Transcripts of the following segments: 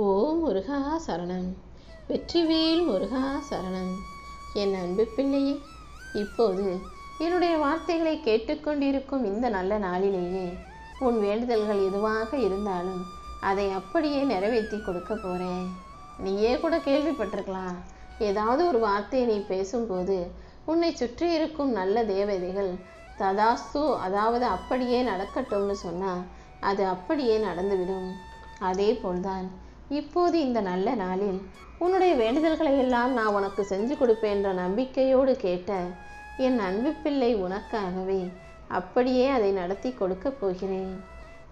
ஓ முருகா சரணம். வெற்றிவேல் முருகா சரணம். என் அன்பு பிள்ளையே இப்போது என்னுடைய வார்த்தைகளை கேட்டுக்கொண்டிருக்கும் இந்த நல்ல நாளிலேயே உன் வேண்டுதல்கள் எதுவாக இருந்தாலும் அதை அப்படியே நிறைவேற்றி கொடுக்க போறேன். நீயே கூட கேள்விப்பட்டிருக்கலாம். ஏதாவது ஒரு வார்த்தையை நீ பேசும்போது உன்னை சுற்றி இருக்கும் நல்ல தேவதைகள் ததாஸ்து அதாவது அப்படியே நடக்கட்டும்னு சொன்னால் அது அப்படியே நடந்துவிடும். அதே போல்தான் இப்போது இந்த நல்ல நாளில் உன்னுடைய வேண்டுதல்களை எல்லாம் நான் உனக்கு செஞ்சு கொடுப்பேன்ற நம்பிக்கையோடு கேட்ட என் அன்பு பிள்ளை உனக்காகவே அப்படியே அதை நடத்தி கொடுக்கப் போகிறேன்.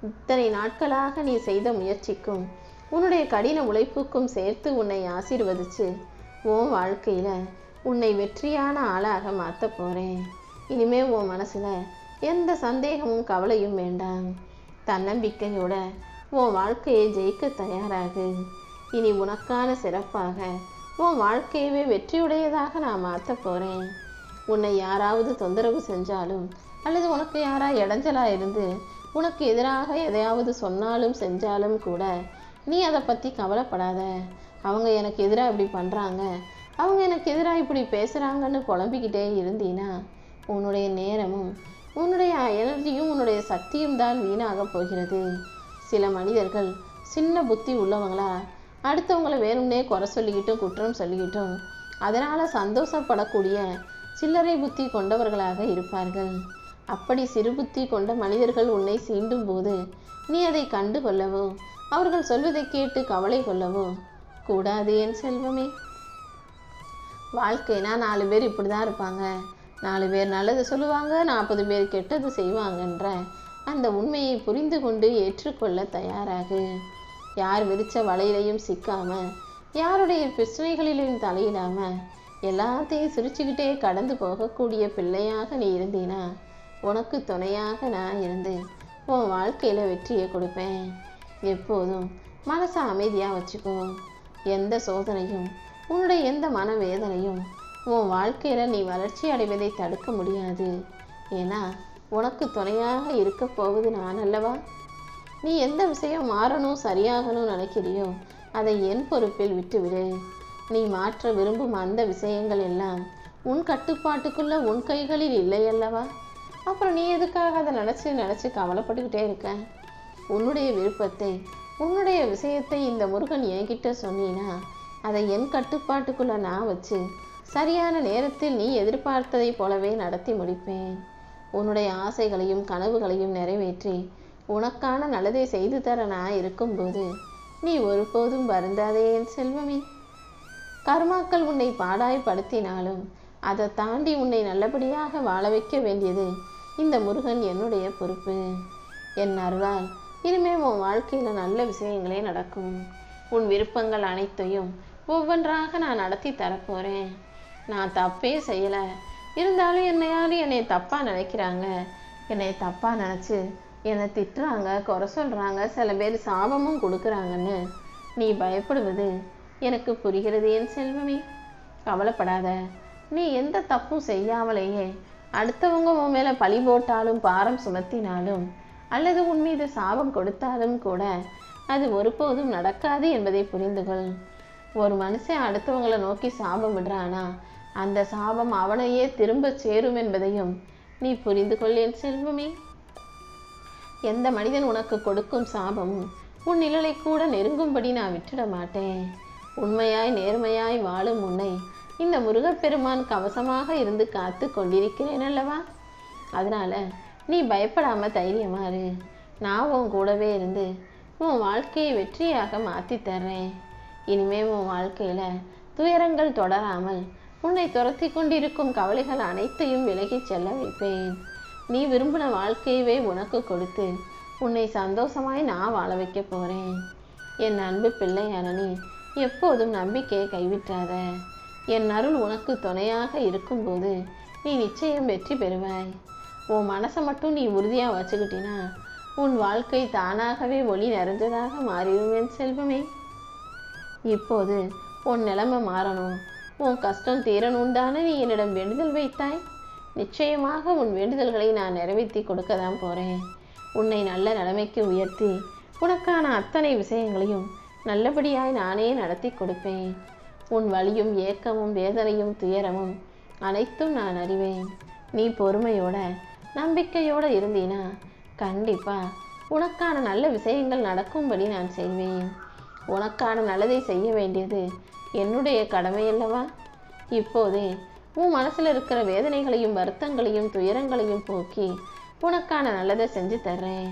இத்தனை நாட்களாக நீ செய்த முயற்சிக்கும் உன்னுடைய கடின உழைப்புக்கும் சேர்த்து உன்னை ஆசீர்வதிச்சு உன் வாழ்க்கையில் உன்னை வெற்றியான ஆளாக மாற்ற போகிறேன் இனிமே உன் மனசில் எந்த சந்தேகமும் கவலையும் வேண்டாம். தன்னம்பிக்கையோட உன் வாழ்க்கையை ஜெயிக்க தயாராகு. இனி உனக்கான சிறப்பாக உன் வாழ்க்கையவே வெற்றியுடையதாக நான் மாற்ற போகிறேன் உன்னை யாராவது தொந்தரவு செஞ்சாலும் அல்லது உனக்கு யாரா இடைஞ்சலா இருந்து உனக்கு எதிராக எதையாவது சொன்னாலும் செஞ்சாலும் கூட நீ அதை பற்றி கவலைப்படாத. அவங்க எனக்கு எதிராக இப்படி பண்ணுறாங்க அவங்க எனக்கு எதிராக இப்படி பேசுகிறாங்கன்னு குழம்பிக்கிட்டே இருந்தீன்னா உன்னுடைய நேரமும் உன்னுடைய எனர்ஜியும் உன்னுடைய சக்தியும் தான் வீணாக போகிறது. சில மனிதர்கள் சின்ன புத்தி உள்ளவங்களா? அடுத்தவங்கள வேணும்னே குறை சொல்லிக்கிட்டும் குற்றம் சொல்லிக்கிட்டும். அதனால் சந்தோஷப்படக்கூடிய சில்லறை புத்தி கொண்டவர்களாக இருப்பார்கள். அப்படி சிறு புத்தி கொண்ட மனிதர்கள் உன்னை சீண்டும் போது நீ அதை கண்டு கொள்ளவோ அவர்கள் சொல்வதை கேட்டு கவலை கொள்ளவோ? கூடாது என் செல்வமே. வாழ்க்கைனா நாலு பேர் இப்படி தான் இருப்பாங்க. நாலு பேர் நல்லது சொல்லுவாங்க நாற்பது பேர் கெட்டது செய்வாங்கன்ற அந்த உண்மையை புரிந்து கொண்டு ஏற்றுக்கொள்ள தயாராகு. யார் விரிச்ச வலையிலையும் சிக்காம யாருடைய பிரச்சனைகளிலும் தலையிடாம எல்லாத்தையும் சிரிச்சுக்கிட்டே கடந்து போகக்கூடிய பிள்ளையாக நீ இருந்தீனா? உனக்கு துணையாக நான் இருந்து உன் வாழ்க்கையில் வெற்றியை கொடுப்பேன். எப்போதும் மனசை அமைதியாக வச்சுக்கோ. எந்த சோதனையும் உன்னுடைய எந்த மனவேதனையும் உன் வாழ்க்கையில் நீ வளர்ச்சி அடைவதை தடுக்க முடியாது. ஏன்னா உனக்கு துணையாக இருக்க போவது நான் அல்லவா? நீ எந்த விஷயம் மாறணும் சரியாகணும் நினைக்கிறியோ அதை என் பொறுப்பில் விட்டுவிடு. நீ மாற்ற விரும்பும் அந்த விஷயங்கள் எல்லாம் உன் கட்டுப்பாட்டுக்குள்ள உன் கைகளில் இல்லை அல்லவா? அப்புறம் நீ எதுக்காக அதை நினச்சி நினச்சி கவலைப்பட்டுக்கிட்டே இருக்க? உன்னுடைய விருப்பத்தை உன்னுடைய விஷயத்தை இந்த முருகன் என்கிட்ட சொன்னீன்னா அதை என் கட்டுப்பாட்டுக்குள்ள நான் வச்சு சரியான நேரத்தில் நீ எதிர்பார்த்ததைப் போலவே நடத்தி முடிப்பேன். உன்னுடைய ஆசைகளையும் கனவுகளையும் நிறைவேற்றி உனக்கான நல்லதை செய்து தர நான் இருக்கும்போது நீ ஒருபோதும் வருந்தாதே என் செல்வமே. கர்மாக்கள் உன்னை பாடாய்படுத்தினாலும் அதை தாண்டி உன்னை நல்லபடியாக வாழ வைக்க வேண்டியது இந்த முருகன் என்னுடைய பொறுப்பு. என் அருளால் இனிமே உன் வாழ்க்கையில் நல்ல விஷயங்களே நடக்கும். உன் விருப்பங்கள் அனைத்தையும் ஒவ்வொன்றாக நான் நடத்தி தரப்போறேன். நான் தப்பே செய்யலை. இருந்தாலும் என்னை யாரும் என்னை தப்பாக நினைக்கிறாங்க? என்னை தப்பாக நினச்சி என்னை திட்டுறாங்க குறை சொல்கிறாங்க சில பேர் சாபமும் கொடுக்குறாங்கன்னு நீ பயப்படுவது எனக்கு புரிகிறது என் செல்வமே. கவலைப்படாத. நீ எந்த தப்பும் செய்யாமலேயே அடுத்தவங்க உன் மேலே பழி போட்டாலும் பாரம் சுமத்தினாலும் அல்லது உன் மீது சாபம் கொடுத்தாலும் கூட அது ஒருபோதும் நடக்காது என்பதை புரிந்து கொள் ஒரு மனுஷன் அடுத்தவங்களை நோக்கி சாபம் விடுறானா அந்த சாபம் அவனையே திரும்ப சேரும் என்பதையும் நீ புரிந்து கொள்ளேன் செல்வமே. எந்த மனிதன் உனக்கு கொடுக்கும் சாபமும் உன் நிழலை கூட நெருங்கும்படி நான் விட்டுட மாட்டேன். உண்மையாய் நேர்மையாய் வாழும் உன்னை இந்த முருகப்பெருமான் கவசமாக இருந்து காத்து கொண்டிருக்கிறேன் அல்லவா? அதனால நீ பயப்படாம தைரியமா இரு. நான் உன் கூடவே இருந்து உன் வாழ்க்கையை வெற்றியாக மாற்றி தர்றேன். இனிமே உன் வாழ்க்கையில துயரங்கள் தொடராமல் உன்னை துரத்தி கொண்டிருக்கும் கவலைகள் அனைத்தையும் விலகிச் செல்ல வைப்பேன். நீ விரும்பின வாழ்க்கையவே உனக்கு கொடுத்து உன்னை சந்தோஷமாய் நான் வாழ வைக்க போகிறேன் என் அன்பு பிள்ளை அரணி எப்போதும் நம்பிக்கையை கைவிட்டாத. என் அருள் உனக்கு துணையாக இருக்கும்போது நீ நிச்சயம் வெற்றி பெறுவாய். உன் மனசை மட்டும் நீ உறுதியாக வச்சுக்கிட்டினா உன் வாழ்க்கை தானாகவே ஒளி நிறைஞ்சதாக மாறிடும் என் செல்வமே. இப்போது உன் நிலைமை மாறணும். உன் கஷ்டம் தீரணும் தானே நீ என்னிடம் வேண்டுதல் வைத்தாய். நிச்சயமாக உன் வேண்டுதல்களை நான் நிறைவேற்றி கொடுக்க தான் போறேன். உன்னை நல்ல நிலைமைக்கு உயர்த்தி உனக்கான அத்தனை விஷயங்களையும் நல்லபடியாய் நானே நடத்தி கொடுப்பேன். உன் வலியும் ஏக்கமும் வேதனையும் துயரமும் அனைத்தும் நான் அறிவேன். நீ பொறுமையோட நம்பிக்கையோட இருந்தீனா கண்டிப்பா உனக்கான நல்ல விஷயங்கள் நடக்கும்படி நான் செய்வேன். உனக்கான நல்லதை செய்ய வேண்டியது என்னுடைய கடமையல்லவா இப்போதே உன் மனசில் இருக்கிற வேதனைகளையும் வருத்தங்களையும் துயரங்களையும் போக்கி உனக்கான நல்லதை செஞ்சு தர்றேன்.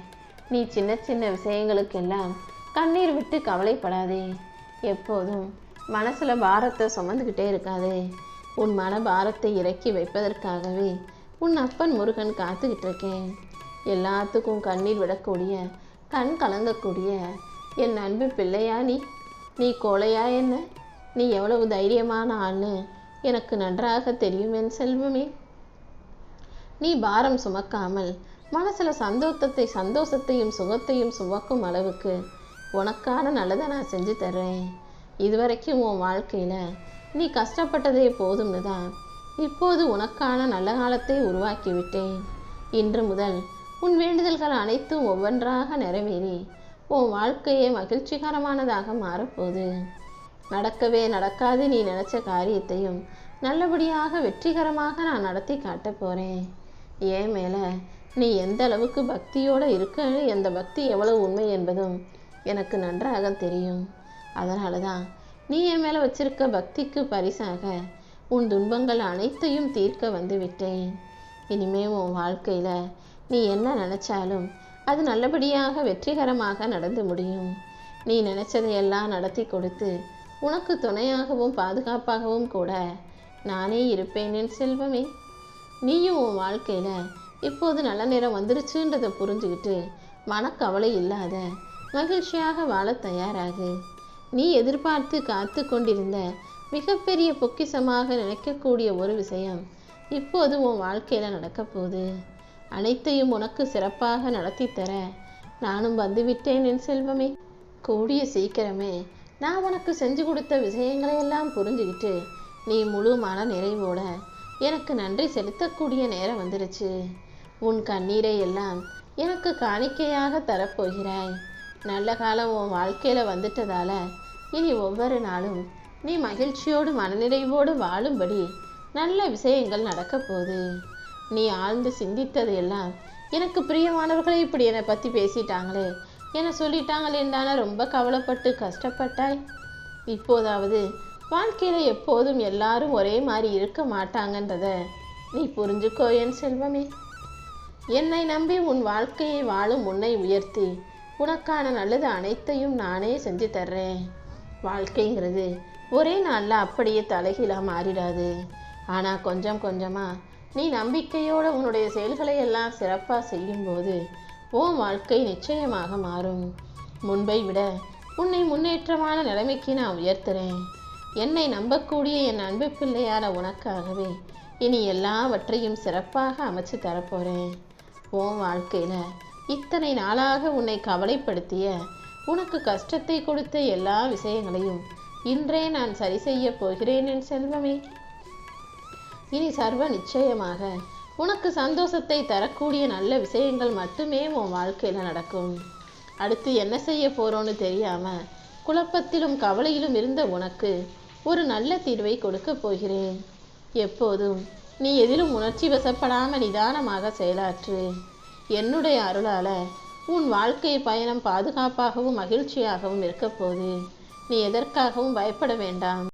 நீ சின்ன சின்ன விஷயங்களுக்கெல்லாம் கண்ணீர் விட்டு கவலைப்படாதே. எப்போதும் மனசில் பாரத்தை சுமந்துக்கிட்டே இருக்காதே. உன் மன பாரத்தை இறக்கி வைப்பதற்காகவே உன் அப்பன் முருகன் காத்துக்கிட்டு இருக்கேன். எல்லாத்துக்கும் கண்ணீர் விடக்கூடிய கண் கலங்கக்கூடிய என் அன்பு பிள்ளையா நீ? நீ கோழையா என்ன? நீ எவ்வளவு தைரியமான ஆள்னு எனக்கு நன்றாக தெரியும் என் செல்வமே. நீ பாரம் சுமக்காமல் மனசுல சந்தோஷத்தை சந்தோஷத்தையும் சுகத்தையும் சுமக்கும் அளவுக்கு உனக்கான நல்லதை நான் செஞ்சு தர்றேன். இதுவரைக்கும் உன் வாழ்க்கையில நீ கஷ்டப்பட்டதே போதும்னு தான் இப்போது உனக்கான நல்ல காலத்தை உருவாக்கிவிட்டேன் இன்று முதல் உன் வேண்டுதல்கள் அனைத்தும் ஒவ்வொன்றாக நிறைவேறி உன் வாழ்க்கையே மகிழ்ச்சிகரமானதாக மாறப்போகுது. நடக்கவே நடக்காது நீ நினைச்ச காரியத்தையும். நல்லபடியாக வெற்றிகரமாக நான் நடத்தி காட்டப் போறேன். ஏன் மேல? நீ எந்த அளவுக்கு பக்தியோட இருக்க அந்த பக்தி எவ்வளவு உண்மை என்பதும் எனக்கு நன்றாக தெரியும். அதனால தான் நீ என் மேல வச்சிருக்க பக்திக்கு பரிசாக உன் துன்பங்கள் அனைத்தையும் தீர்க்க வந்து விட்டேன். இனிமே உன் வாழ்க்கையில நீ என்ன நினைச்சாலும் அது நல்லபடியாக வெற்றிகரமாக நடந்து முடியும். நீ நினைச்சதையெல்லாம் நடத்தி கொடுத்து உனக்கு துணையாகவும் பாதுகாப்பாகவும் கூட நானே இருப்பேன் என் செல்வமே. நீயும் உன் வாழ்க்கையில் இப்போது நல்ல நேரம் வந்துருச்சுன்றதை புரிஞ்சுக்கிட்டு மனக்கவலை இல்லாத மகிழ்ச்சியாக வாழ தயாராகு. நீ எதிர்பார்த்து காத்து கொண்டிருந்த மிகப்பெரிய பொக்கிஷமாக நினைக்கக்கூடிய ஒரு விஷயம் இப்போது உன் வாழ்க்கையில் நடக்கப்போகுது அனைத்தையும் உனக்கு சிறப்பாக நடத்தி தர நானும் வந்துவிட்டேன் என் செல்வமே. கூடிய சீக்கிரமே நான் உனக்கு செஞ்சு கொடுத்த விஷயங்களை எல்லாம் புரிஞ்சுக்கிட்டு நீ முழு மன நிறைவோட எனக்கு நன்றி செலுத்தக்கூடிய நேரம் வந்துருச்சு. உன் கண்ணீரை எல்லாம் எனக்கு காணிக்கையாக தரப்போகிறாய். நல்ல காலம் உன் வாழ்க்கையில் வந்துட்டதால இனி ஒவ்வொரு நாளும் நீ மகிழ்ச்சியோடு மனநிறைவோடு வாழும்படி நல்ல விஷயங்கள் நடக்க போகுது. நீ ஆழ்ந்து சிந்தித்தது எல்லாம் எனக்கு பிரியமானவர்களே இப்படி என்னை பற்றி பேசிட்டாங்களே என சொல்லிட்டாங்களேன்னு தானே ரொம்ப கவலைப்பட்டு கஷ்டப்பட்டாய். இப்போதாவது வாழ்க்கையில் எப்போதும் எல்லாரும் ஒரே மாதிரி இருக்க மாட்டாங்கன்றத நீ புரிஞ்சுக்கோ என் செல்வமே. என்னை நம்பி உன் வாழ்க்கையை வாழும் உன்னை உயர்த்தி உனக்கான நல்லது அனைத்தையும் நானே செஞ்சு தர்றேன். வாழ்க்கைங்கிறது ஒரே நாளில் அப்படியே தலைகீழாக மாறிடாது. ஆனால் கொஞ்சம் கொஞ்சமாக நீ நம்பிக்கையோடு உன்னுடைய செயல்களை எல்லாம் சிறப்பாக செய்யும்போது உன் வாழ்க்கை நிச்சயமாக மாறும். முன்பை விட உன்னை முன்னேற்றமான நிலைமைக்கு நான் உயர்த்துறேன். என்னை நம்பக்கூடிய என் அன்பு பிள்ளையான உனக்காகவே இனி எல்லாவற்றையும் சிறப்பாக அமைச்சு தரப்போகிறேன் உன் வாழ்க்கையில் இத்தனை நாளாக உன்னை கவலைப்படுத்திய உனக்கு கஷ்டத்தை கொடுத்த எல்லா விஷயங்களையும் இன்றே நான் சரி செய்ய போகிறேன் என் செல்வமே. இனி சர்வ நிச்சயமாக உனக்கு சந்தோஷத்தை தரக்கூடிய நல்ல விஷயங்கள் மட்டுமே உன் வாழ்க்கையில் நடக்கும். அடுத்து என்ன செய்ய போறோன்னு தெரியாம குழப்பத்திலும் கவலையிலும் இருந்த உனக்கு ஒரு நல்ல தீர்வை கொடுக்க போகிறேன். எப்போதும் நீ எதிலும் உணர்ச்சி வசப்படாம நிதானமாக செயலாற்று. என்னுடைய அருளால உன் வாழ்க்கை பயணம் பாதுகாப்பாகவும் மகிழ்ச்சியாகவும் இருக்க போகுது. நீ எதற்காகவும் பயப்பட வேண்டாம்.